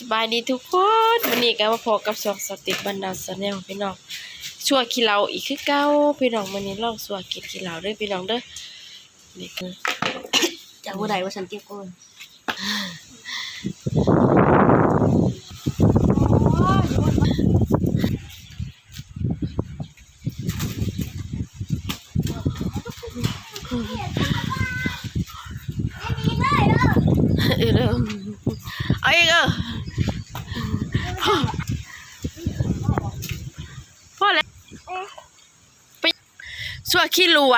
สบายดีทุกคนวันนี้ก็มาพบกับช่องสติบันดาลสแนลพี่น้องชั่วขี้เหล้าอีกคือเก่าพี่น้องวันนี้ลองชั่วกินขี้เหล้าเด้อพี่น้องเด้อนี่คือจากผู้ใดว่าฉันเก็บก้นเออเริ่มเอาอีกเออ พ่อแล้วไปชั่วขี้รัว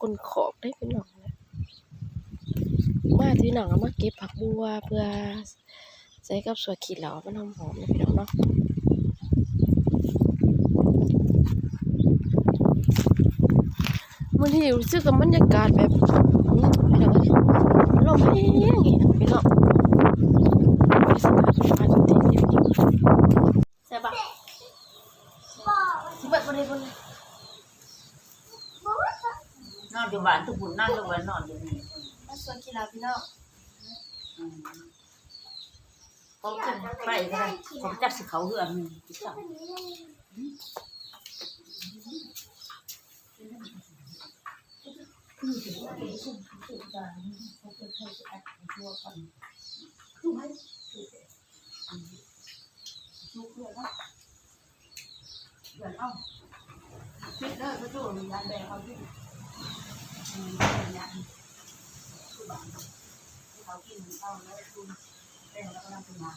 กุนขอกได้พี่น้องนะมาที่หนังเอามาเก็บผักบัวเพื่อใส่กับสวยขีดเหลามันหอมหอมๆนะพี่น้องเนาะมัน ที่รู้สึกกับบรรยากาศแบบอืมพี่น้องเอ้ยลมแห้งอย่างเงี้ยพี่น้องไปสถานที่ที่ใช่ปะสิบเอ็ดวันนี้วันนี้นอนอยู่บ้านทุกคนนั่งอยู่บ้านนอนอยู่นี่มาสวนกีฬาพี่น้องอืมเขาขึ้นไปก็ได้ผมจักสิเขาเหือมที่สั่งเดี๋ยวเอาฟิตเนอร์ก็จู่มีร้านแบ งเขาที่ อืมอย่างคือบ้านเขากินข้าวแล้วคุณแป้งแล้วก็น้ำปลา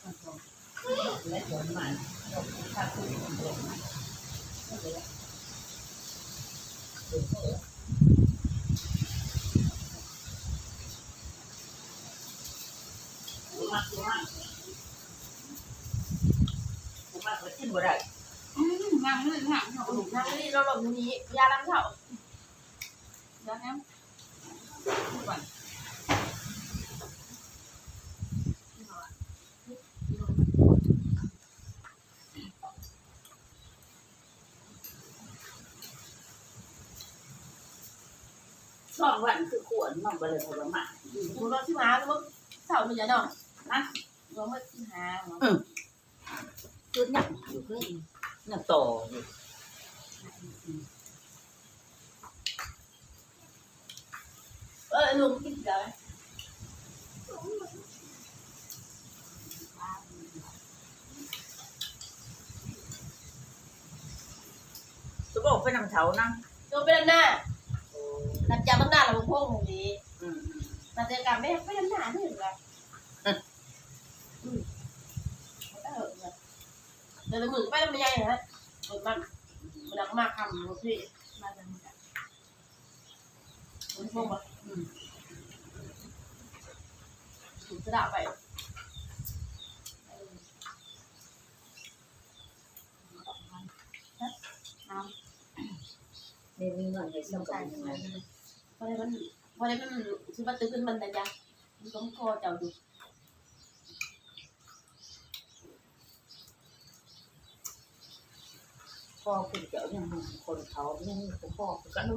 ต้นโตและผลมันเราถ้าคุณเป็นผลมันก็เลยมากมากมากก็กินบ่ได้ อืมงาม เลยงามเขาหนุ่มนั่งนี่เราหลบตรงนี้ยาล้างเท้าเดี๋ยวนะสองวันคือขวนมันบ่เลยผลไม้คุณรถที่มาแล้วมั้งเสาหนึ่งอย่างเนาะนะเราไม่ที่หาเนาะคือหนักอยู่เพิ่อนหนักต่ออยู่ เออลุงกินเดี๋ยวบอกไปนำเถานะโดนไปด้านหน้าหลังจากด้านหน้าเราพงตรงนี้อืมหลังจากกาไม่ไม่ด้านหน้าที่อื่นละเดี๋ยวมือไปแล้วไม่ใหญ่นะมันมันดังมากคำรถพี่มาจังจังมันพงปะอืมถู กกระดาษไปน้เดี๋ยวมีเงินให้ำส่งน้ำกัใส่นยัยังงไงไงพอได้มันพอได้มันซื้อมาตื้อขึ้นมันแต่ยังมันก็คอเจ้าดูพ่อคุณเจ้ายังคนเขายังมีพ่อก็นุ่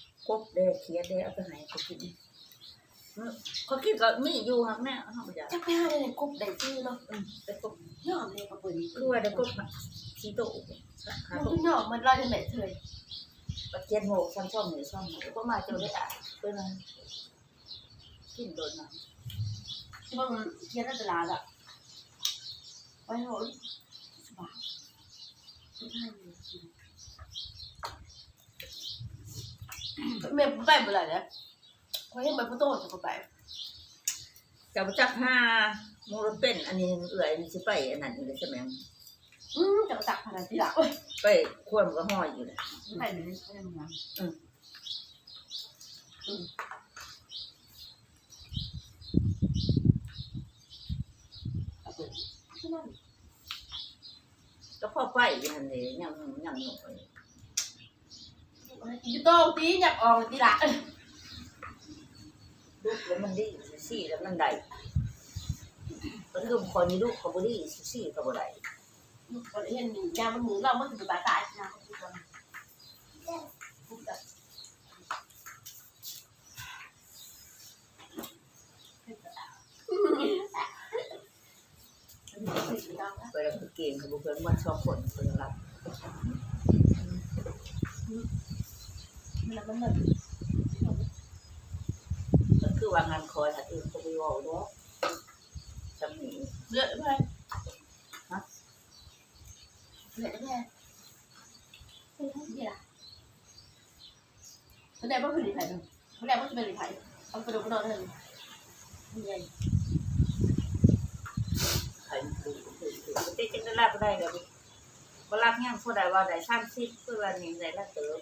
สิบน้ำมือเดินถ้าคนเท้าแล้วขมือเนี่ยเนาะมันซอยล่างมันใหญ่ได้เลยเออนักมือกินนี่ที่ร้านบวงกับจักนี่นี่ทำกันเห็นนะเนี่ยจังจังคือมันเป็นสมอนเอากบเดเขียดเดเอาไปให้เขากินเขาคิดก็มีอยู่ครับแม่เขาไม่อยากจักไปหาในกบได้ชื่อเนาะแต่กบย่อมเลยกับปืนคือว่าเดี๋ยวกบชีโตหามันตัวก็ย่อมมันลอยจังไหนเถยปัจเจียนโหกช่องช่องหรือช่องก็มาเจอได้อะเป็นอะไรกินโดนน้ที่ว่ามันเทียนตลาดอะไปโหยสบายไม่ได้เลย แม่ไปเมื่อไหร่เนี่ยเขายังไปพุทโธจะไปจะมาจักห้าโมรเป็น อันนี้เอื่อยนี่สิไปอันนั้นอยู่เลยใช่ไหมอืมจะมาตักขนาดที่ละเอ้ยไปควรมันก็ห้อยอยู่เลยไปเลยไม่ได้มึงนะก็พ่อไปอยู่นั่นเลยยังยังหน่อ ยยูโต้ตีหยับออกตีละลูกแล้วมันดีสี่แล้วมันได้ก็คือคนนี้ลูกเขาบ่ดีสี่เขาบ่ได้ก็เลยเห็นยามันหมุนเรามันถึงตาตายนะไปแล้วเก่งเขาบ่เพิ่อนว่าชอบคนเพิ่อนรับ มันมันเหมือนก็คือว่างานคอยหัดอื่นก็ไปเว้าเนาะจำนี้เลือดเพื่อนเลือดเพื่อนเป็นทั้งที่ละเขาได้ว่าเป็นหรือไผ่เขาได้ว่าจะเป็นหรือไผ่เอากระดูกกระดอนเถอะใหญ่ใครดูคือคือเต้จังได้รับได้แล้ว บ่รับยังผู้ใดว่าได้30คือว่านี่ได้ละเติบ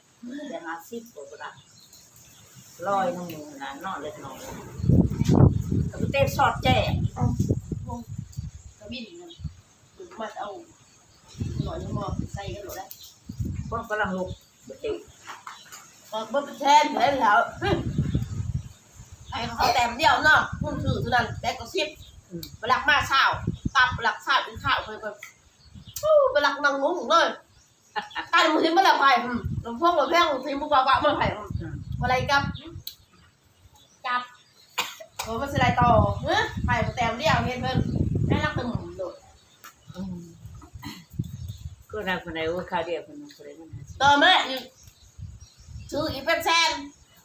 ได้50บ่บ่รับลอยน้ำมือน่ะนอนเล็กน้อยก็ไปเต้สอดแจ้งกระบี่นั่นถึงมาเอาหน่อยมอใส่กันหมดแล้วคนกำลังลุกบ่ติก็บ่เป็นแทนแผลแล้วไอ้เขาแต้มเดียวเนาะพุ่งถือเท่านั้นแต่ก็สิบเวลามาเช้าตับเวลาเช้าเป็นข้าวไปแบบเวลานั่งงงเลยตายมือที่มันละไผ่ลำพวกลำแพงทีมุกว่ามันไผ่อะไรกับกับโอ้มันสไลด์ต่อเฮ้ยไผ่แต้มเดียวเห็นเพิ่นได้รักตึงโดดอืมก็น่าคนไหนว่าข้าวเดียวคนนึงคนใดมันหาต่อมาอยู่ชื่ออีเป็นแซน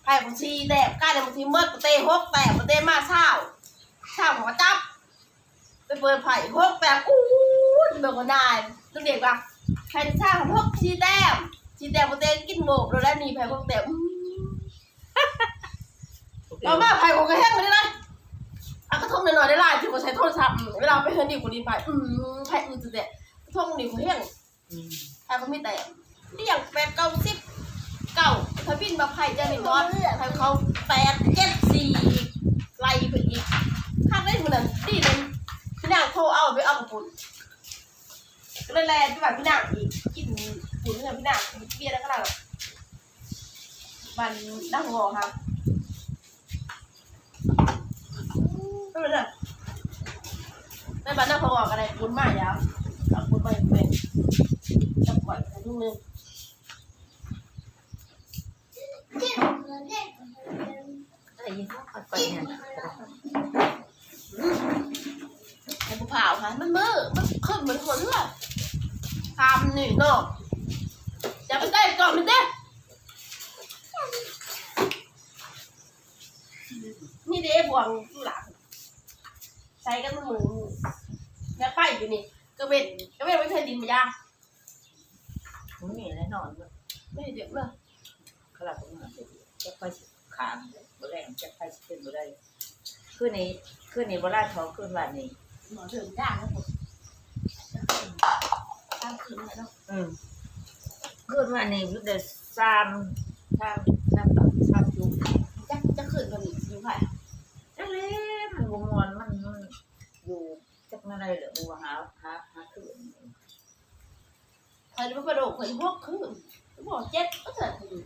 ไผ่ของชีแดบก้าเดี๋ยวบางทีเมื่อเตะหกแตกเตะมาเช้าเช้าหัวจับไปเปิดไผ่หกแตกอู้ ยเบิกนายตัวเด็กว่าใครจะสร้างหกชีแดมชีแดมเตะกินโบกเราได้มีไผ่หกแตกอู้เรามาไผ่ของกระแห้งไปได้เลยอะก็ท่องหน่อยๆได้ไล่ที่กูใช้โทรศัพท์เวลาไปเฮนดีกูดีไปอืมไผ่อือจะเตะท่องดีกูแห้งอืมไผ่เขาไม่แตกนี่อย่างแปดเก้าสิบเก้าถ้าบินมาไผ่จะหนึ่งร้อยไผ่เขาแปดเจ็ดสี่ไล่ไปอีกข้างได้เหมือนนั้นดีเลยพี่นางโทรเอาไปเอากับปุ่น ก็เลยแลพี่บ่าวพี่นางอีกกินปุ่นเนี่ยพี่นางเบียร์แล้วก็เรามันนั่งงอครับไม่เป็นไรในบ้านนั่งออกันเลยปุ่นมากยาวเอาปุ่นไปไปจับก่อนทุกนึงได้ยินเขาขัดไปเนี่ยไอ้ภูเขาค่ะมันมือมันขึ้นเหมือนคนเลย ทำนี่เนาะอย่าไปใกล้ก่อนมันเด้นี่เด้บวงอยู่หลังใส่กันมันมือแล้วไปอยู่นี่ก็เว้นก็เว้นไว้เธอดินมายาผมนี่แน่นอนว่าไม่ได้เด็กเลยเขาหลับผมมาจะไปขามบ่แรงจะไปขึ้นบ่ได้ขึ้นในขึ้นในบ่ได้ท้องขึ้นวันนี้หมอเดินได้นะผม ตามคืนเลยเนาะอืมขึ้นวันนี้มันได้สามสามสามต่อสามจุกจะจะคืนกันอีกอยู่ไผ่จังเลยมันบ่ม่วนมันมันอยู่จักนั่นได้เหรอบ่หาหาหาขึ้นเคยไปกระโดดเคยพวกคืนบอกเจ็ดก็เถิดอยู่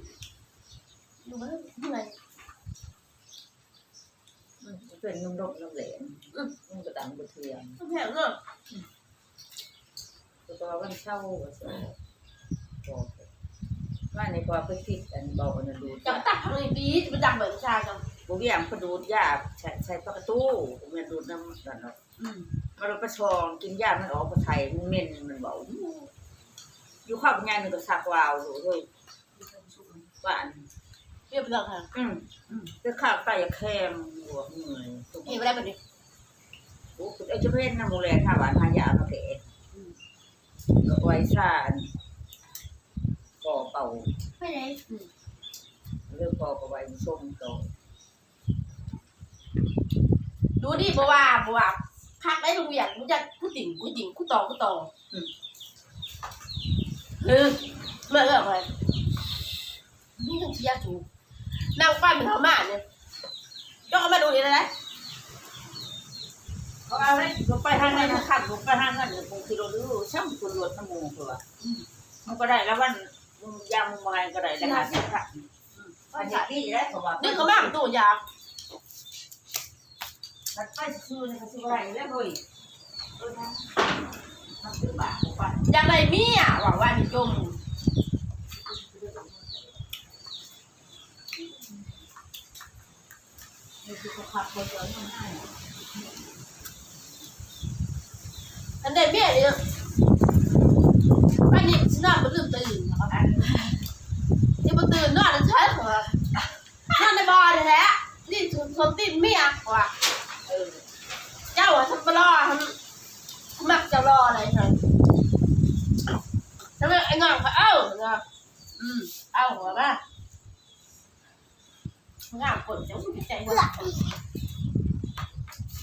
อยู่มันเหนื่อยมันเป็นนุ่มดกนุ่มเหลนมันก็ดังบ่เทื่องแถวเนาะ ตัววันเช้าก็สิบอกว่าในความไปคิดอันบอกอันนั้นดูจับตักทางนี้ปีจะไปดังเหมือนชาจังบ่มีหยังก็ดูดยาใช้ใช้ประตูมันดูดน้ำนั่นเนาะอืมมันไปชองกินยามันออกมาไทยมันเหม็นมันเบาอยู่ข้าวงานนึงก็สักวาวโอ้ยว่าอัน เรียบร้อยค่ะอืมอืมจะข้าวไตอะแคมหัวเหนื่อยเห็นไม่ได้แบบนี้โอ้คุณไอ้เจ้าเพชรน้ำโมแลถ้าหวานหายามาแก่ ก็ไว้ซ่านก่อเป่าไม่ได้อืมเรื่องก่อก็ไว้ส้มต่อดูรู้ดิบ่ว่าบ่ว่าคักได้ลุงอยากกูจะกูติ่งกูติ่งกูตองกูตองเออเมื่อเรื่องอะไรนี่ต้องเชียร์ถูกนั่งฟันเป็นธรรมะเนี่ยยกเอามาดูนี่เลยนะ เขาเอาไว้ลงไปทางไหนนะขับลงไปทางนั้นคงคือเราดูช่างคุณรวดน้ำมูกตัวมันก็ได้แล้ววันยามมายก็ได้แล้วค่ะสิค่ะอันนี้ดีได้ผมว่านึกเขามาเป็นตัวยามันไปซื้อในกระสุนอะไรแล้วเฮ้ยเออนะทำซื้อบาทบาทอยากได้เมียหวังว่านี่จมนี่คือเขาขับคนเดียวทำให้ อันได้เมียเนี่ยอันนี้ฉันนอนบ่ลืมตื่นนะครับนที่บ่ตื่นนอนแล้วใช้ของนอนในบ่อแท้ๆนี่ทุนทนติดเมียว่ะเออเจ้าอะทำปลอทำมักจะรออะไรฉันทำไมไอ้งอนเขาเอ้าเนาะอืมเอ้าหัวป่ะงามกดเดี๋ยวคุณใจว่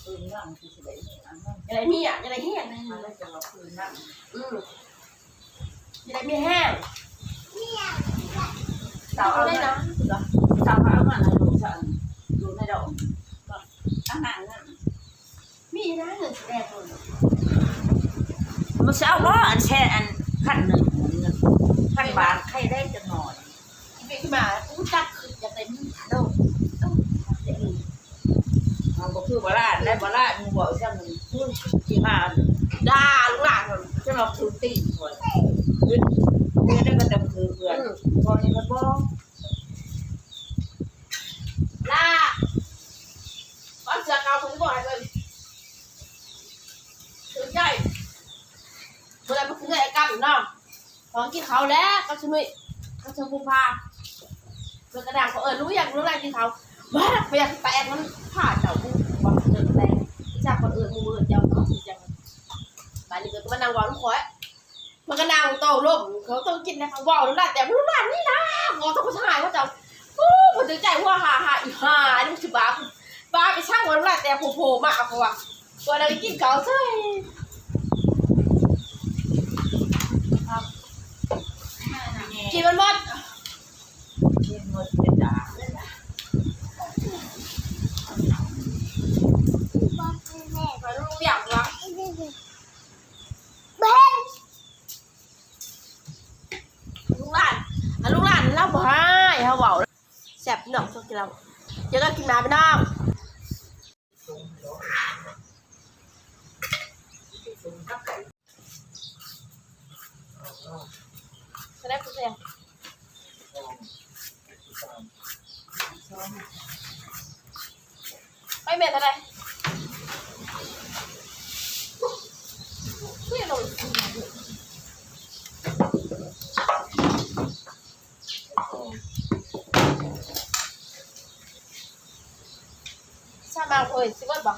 าเออนั่งคือสิได้อันนั้นอะไรมีอะอะไรแห้งมันเลยจะมาคืนนั่งอืมอะไรมีแห้งสาวเอาได้นะนะสาวเอามาดูฉันดูในดอกอาหารนั่นมีนะเงินแดงคนมันเช้าว่าอันแช่อันพันหนึ่งเงินบาทใครได้จะหน่อยที่เป็นขึ้นมากูจักคือจะได้มีโดน มันก็ คือบลาดและบลาดมึงบอกจังมึงที่มาด่าลูกหลานคนจะมาคือตีหน่อยเงินเงินได้ก็จะคือเพื่อนพอนี่มันบอกล่าก้อนเสือเก่าคนที่บอกอะไรเลยถือใจเมื่อไรมันคือไอ้กังเนาะของกินเขาแล้วก็ช่วยก็ช่วยภูพาเมื่อกระดังเขาเออรู้อย่างรู้อะไรกินเขาว้าไปอยากแตกมันผ่าเจ้ากูบอกเดินแตกจากคนอื่นมูมือเจ้าเนาะจัง บ้านนี้ก็ต้องมานั่งวางลูกคอยมันก็นั่งโตร่มเขาต้องกินนะคะว่าวนั่นแหละแต่ไม่รู้ร้านนี่นะงอต้องผู้ชายว่าเจ้าโอ้ผมถึงใจว่าหาหาอีหานี่มันคือบ้าบ้าไปช่างวันละแต่โผล่มาเขาว่าตัวเรากินเก่าใช่กินมันหมด เงินหมดเป็นด่า มันรู้อย่างวะลูกหลานอะลูกหลานเล่าบ่ให้เขาบอกแซ่ บหน่องชอบกินเราเดี๋ยวก็กินน้ำไปน้องจะได้พูดเสียไม่เมทอะไรไม่ลง ชาบางคนสิว่าบอก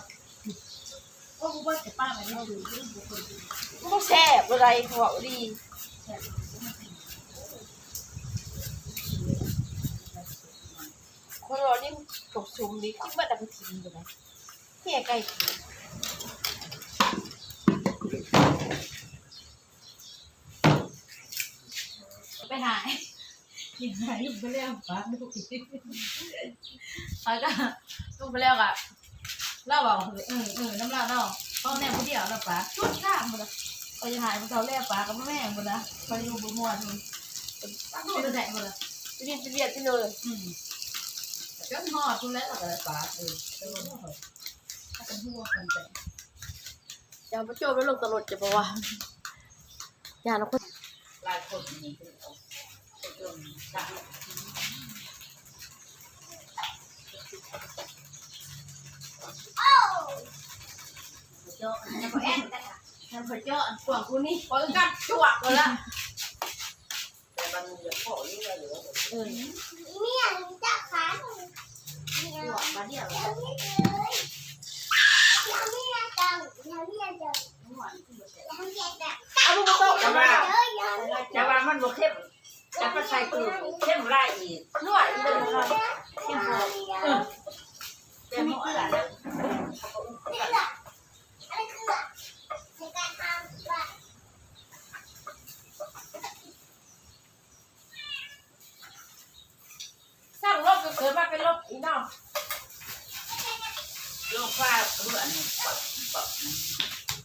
ก็รู้ว่าจะป้าไปไม่ดูมันต้องแช่บอะไรเขาบอกดีคนเรานี่กบซุมดิคิดว่าดับทีนไปไหนที่ใกล้ทีไปหายยังไงลูกไปแล้วป้าลูกแล้วก็ ลูกไปแล้วอะเล่าบอกเออเออน้ำลาเนาะพ่อแม่ผู้เดียวแล้วป้าชุดก้ามหมดเลยก็จะหายมันเขาแล่ป้ากับแม่หมดนะไปดูบุมวนตั้งตัวแดงหมดเลยไปเรียนไปเรียนที่เลยอืมจนหอดคุณแล้วก็ป้าเออเออถ้าเป็นหัวคนใจอย่ามาโจมแล้วลงตลอดจะบอกว่าอย่านะคนหลายคนนี่คือเอาจนด่า เจาะแล้วก็แอนทำเจาะพวกกูนี่พอกันจวกเลยละแต่บางเรื่องพ่อนี่เหลือเออจวกมาเดียวเอาลูกมาโต๊ะจะมาว่าจะว่ามันบ่เข้มจะไปใส่ตู้เข้มไรอีกนวดอีกเลยนะคะเข้มพอเออ แต่หมออะไรนะสร้างโรคก็เกิดมาเป็นโรคอีน้องโลกว่าเพื่อนปับปับ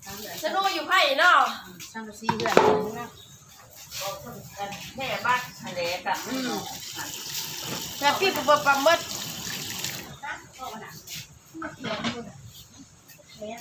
ทั้งเดือนสนุกอยู่ไพ่น้องทั้งสี่เดือนนะแม่บ้านทะเลกับแม่พี่ปุ๊บปั๊มเบิด พ่อมาหนักแนแขน